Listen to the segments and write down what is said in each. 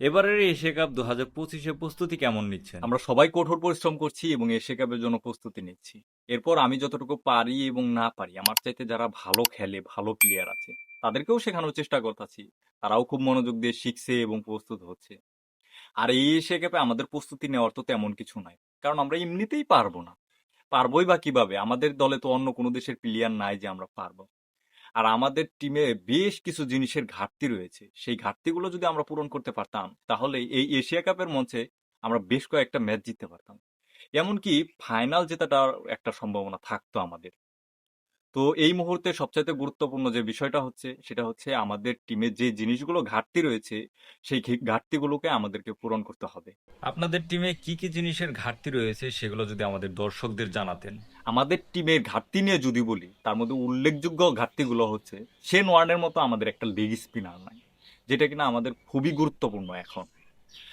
এবারের Asia cup দু হাজার পঁচিশে প্রস্তুতি কেমন নিচ্ছেন? আমরা সবাই কঠোর পরিশ্রম করছি এবং এশিয়া কাপের জন্য প্রস্তুতি নিচ্ছি। এরপর আমি যতটুকু পারি এবং না পারি, আমার চাইতে যারা ভালো খেলে, ভালো প্লেয়ার আছে, তাদেরকেও শেখানোর চেষ্টা করতেছি। তারাও খুব মনোযোগ দিয়ে শিখছে এবং প্রস্তুত হচ্ছে। আর এই এশিয়া কাপে আমাদের প্রস্তুতি নেওয়ার তো তেমন কিছু নাই, কারণ আমরা এমনিতেই পারব না। পারবোই বা কীভাবে? আমাদের দলে তো অন্য কোনো দেশের প্লেয়ার নাই যে আমরা পারব। আর আমাদের টিমে বেশ কিছু জিনিসের ঘাটতি রয়েছে। সেই ঘাটতিগুলো যদি আমরা পূরণ করতে পারতাম, তাহলে এই এশিয়া কাপের মঞ্চে আমরা বেশ কয়েকটা ম্যাচ জিততে পারতাম। এমনকি ফাইনাল জেতাটার একটা সম্ভাবনা থাকতো আমাদের। তো এই মুহূর্তে সবচাইতে গুরুত্বপূর্ণ যে বিষয়টা হচ্ছে সেটা হচ্ছে আমাদের টিমে যে জিনিসগুলো ঘাটতি রয়েছে সেই ঘি- ঘাটতিগুলোকে আমাদেরকে পূরণ করতে হবে। আপনাদের টিমে কি কি জিনিসের ঘাটতি রয়েছে সেগুলো যদি আমাদের দর্শকদের জানাতেন। আমাদের টিমের ঘাটতি নিয়ে যদি বলি তার মধ্যে উল্লেখযোগ্য ঘাটতিগুলো হচ্ছে শেন ওয়ার্নের মতো আমাদের একটা লেগ স্পিনার নাই যেটা কিনা আমাদের খুবই গুরুত্বপূর্ণ এখন।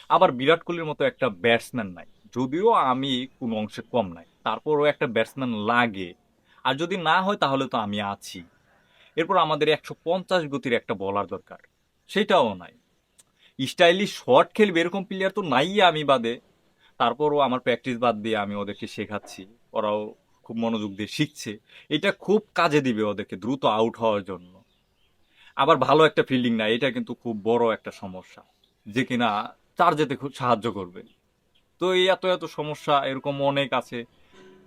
আবার বিরাট কোহলির মতো একটা ব্যাটসম্যান নাই যদিও আমি কোনো অংশে কম নাই তারপরও একটা ব্যাটসম্যান লাগে আর যদি না হয় তাহলে তো আমি আছি। এরপর আমাদের একশো পঞ্চাশ গতির একটা বলার দরকার। সেটাও নাই। স্টাইলিশ শর্ট খেলবে এরকম প্লেয়ার তো নাই আমি বাদে। তারপরও আমার প্র্যাকটিস বাদ দিয়ে আমি ওদেরকে শেখাচ্ছি। ওরাও খুব মনোযোগ দিয়ে শিখছে। এটা খুব কাজে দিবে ওদেরকে দ্রুত আউট হওয়ার জন্য। আবার ভালো একটা ফিল্ডিং না এটা কিন্তু খুব বড় একটা সমস্যা। যে কিনা চার যেতে খুব সাহায্য করবে। তো এই এত এত সমস্যা, এরকম অনেক আছে।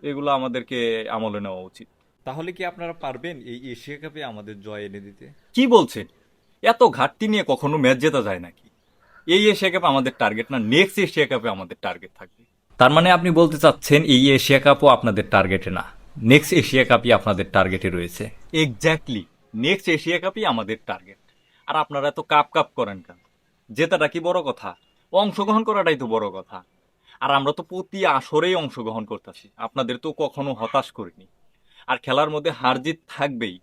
এগুলো আমাদেরকে আমলে নেওয়া উচিত। তাহলে কি আপনারা পারবেন এই এশিয়া কাপে আমাদের জয় এনে দিতে? কি বলছেন এত ঘাটতি নিয়ে কখনো ম্যাচ জেতা যায় নাকি? এই এশিয়া কাপে আমাদের টার্গেট না নেক্সট এশিয়া কাপে আমাদের টার্গেট থাকবে। তার মানে আপনি বলতে চাচ্ছেন এই এশিয়া কাপও আপনাদের টার্গেটে না নেক্সট এশিয়া কাপই আপনাদের টার্গেটে রয়েছে। এক্স্যাক্টলি নেক্সট এশিয়া কাপই আমাদের টার্গেট আর আপনারা এত কাপ কাপ করেন কেন? জেতাটা কি বড় কথা? অংশগ্রহণ করাটাই তো বড় কথা। আর আমরা তো প্রতি আসরেই অংশগ্রহণ করতেছি। আপনাদের তো কখনো হতাশ করিনি। আর খেলার মধ্যে হার জিত থাকবেই।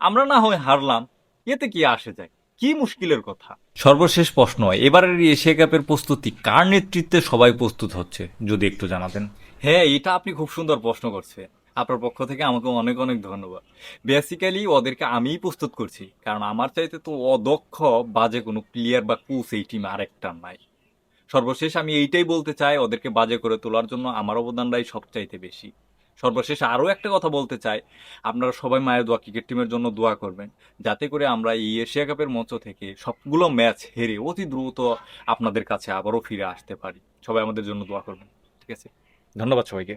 আমরা না হয় হারলাম এতে কি আসে যায়? কি মুশকিলের কথা? সর্বশেষ প্রশ্ন এবারের এশিয়া কাপের প্রস্তুতি কার নেতৃত্বে সবাই প্রস্তুত হচ্ছে যদি একটু জানাতেন? হ্যাঁ এটা আপনি খুব সুন্দর প্রশ্ন করছেন। আপনার পক্ষ থেকে আমাকে অনেক অনেক ধন্যবাদ। বেসিক্যালি ওদেরকে আমিই প্রস্তুত করছি কারণ আমার চাইতে তো অদক্ষ বাজে কোনো প্লেয়ার বা কোচ এই টিম আরেকটা নাই। সর্বশেষ আমি এইটাই বলতে চাই ওদেরকে বাজে করে তোলার জন্য আমার অবদানটাই সবচাইতে বেশি। সর্বশেষ আরও একটা কথা বলতে চাই, আপনারা সবাই মায়ের দোয়া ক্রিকেট টিমের জন্য দোয়া করবেন, যাতে করে আমরা এই এশিয়া কাপের মঞ্চ থেকে সবগুলো ম্যাচ হেরে অতি দ্রুত আপনাদের কাছে আবারও ফিরে আসতে পারি। সবাই আমাদের জন্য দোয়া করবেন, ঠিক আছে? ধন্যবাদ সবাইকে।